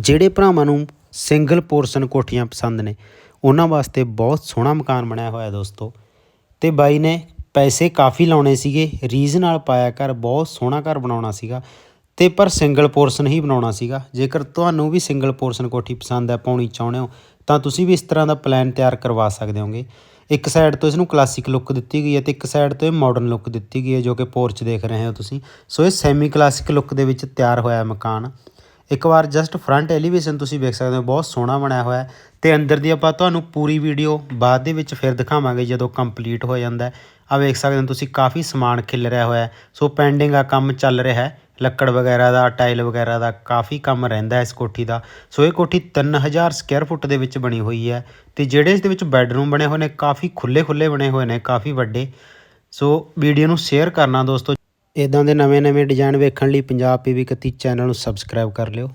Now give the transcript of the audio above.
ਜਿਹੜੇ ਭਰਾਵਾਂ ਨੂੰ ਸਿੰਗਲ ਪੋਰਸ਼ਨ ਕੋਠੀਆਂ ਪਸੰਦ ਨੇ, ਉਹਨਾਂ ਵਾਸਤੇ ਬਹੁਤ ਸੋਹਣਾ ਮਕਾਨ ਬਣਿਆ ਹੋਇਆ ਦੋਸਤੋ। ਤੇ ਬਾਈ ਨੇ ਪੈਸੇ ਕਾਫੀ ਲਾਉਣੇ ਸੀਗੇ ਰੀਝ ਨਾਲ ਪਾਇਆ ਘਰ, ਬਹੁਤ ਸੋਹਣਾ ਘਰ ਬਣਾਉਣਾ ਸੀਗਾ। ਤੇ ਪਰ ਸਿੰਗਲ ਪੋਰਸ਼ਨ ਹੀ ਬਣਾਉਣਾ ਸੀਗਾ। ਜੇਕਰ ਤੁਹਾਨੂੰ ਵੀ ਸਿੰਗਲ ਪੋਰਸ਼ਨ ਕੋਠੀ ਪਸੰਦ ਹੈ, ਪਾਉਣੀ ਚਾਹੁੰਦੇ ਹੋ, ਤਾਂ ਤੁਸੀਂ ਵੀ ਇਸ ਤਰ੍ਹਾਂ ਦਾ ਪਲਾਨ ਤਿਆਰ ਕਰਵਾ ਸਕਦੇ ਹੋਗੇ। ਇੱਕ ਸਾਈਡ ਤੋਂ ਇਸ ਨੂੰ ਕਲਾਸਿਕ ਲੁੱਕ ਦਿੱਤੀ ਗਈ ਹੈ ਤੇ ਇੱਕ ਸਾਈਡ ਤੋਂ ਇਹ ਮਾਡਰਨ ਲੁੱਕ ਦਿੱਤੀ ਗਈ ਹੈ, ਜੋ ਕਿ ਪੋਰਚ ਦੇਖ ਰਹੇ ਹੋ ਤੁਸੀਂ। ਸੋ ਇਹ ਸੈਮੀ ਕਲਾਸਿਕ ਲੁੱਕ ਦੇ ਵਿੱਚ ਤਿਆਰ ਹੋਇਆ ਮਕਾਨ। ਇੱਕ ਵਾਰ ਜਸਟ ਫਰੰਟ ਐਲੀਵੇਸ਼ਨ ਤੁਸੀਂ ਵੇਖ ਸਕਦੇ ਹੋ, ਬਹੁਤ ਸੋਹਣਾ ਬਣਿਆ ਹੋਇਆ ਹੈ ਤੇ ਅੰਦਰ ਦੀ ਆਪਾਂ ਤੁਹਾਨੂੰ ਪੂਰੀ ਵੀਡੀਓ ਬਾਅਦ ਦੇ ਵਿੱਚ ਫਿਰ ਦਿਖਾਵਾਂਗੇ ਜਦੋਂ ਕੰਪਲੀਟ ਹੋ ਜਾਂਦਾ ਹੈ। ਆ ਵੇਖ ਸਕਦੇ ਹੋ ਤੁਸੀਂ ਕਾਫੀ ਸਮਾਨ ਖਿਲ ਰਿਹਾ ਹੋਇਆ ਸੋ ਪੈਂਡਿੰਗ ਆ ਕੰਮ ਚੱਲ ਰਿਹਾ ਹੈ। ਲੱਕੜ ਵਗੈਰਾ ਦਾ ਟਾਈਲ ਵਗੈਰਾ ਦਾ ਕਾਫੀ ਕੰਮ ਰਹਿੰਦਾ ਇਸ ਕੋਠੀ ਦਾ। ਸੋ ਇਹ ਕੋਠੀ 3000 ਸਕੁਅਰ ਫੁੱਟ ਦੇ ਵਿੱਚ ਬਣੀ ਹੋਈ ਹੈ ਤੇ ਜਿਹੜੇ ਇਸ ਦੇ ਵਿੱਚ ਬੈੱਡਰੂਮ ਬਣੇ ਹੋਏ ਨੇ, ਕਾਫੀ ਖੁੱਲੇ ਖੁੱਲੇ ਬਣੇ ਹੋਏ ਨੇ, ਕਾਫੀ ਵੱਡੇ। ਸੋ ਵੀਡੀਓ ਨੂੰ ਸ਼ੇਅਰ ਕਰਨਾ ਦੋਸਤੋ। ਇਦਾਂ ਦੇ ਨਵੇਂ-ਨਵੇਂ ਡਿਜ਼ਾਈਨ ਵੇਖਣ ਲਈ ਪੰਜਾਬ ਪੀਵੀ 31 ਚੈਨਲ ਨੂੰ ਸਬਸਕ੍ਰਾਈਬ ਕਰ ਲਿਓ।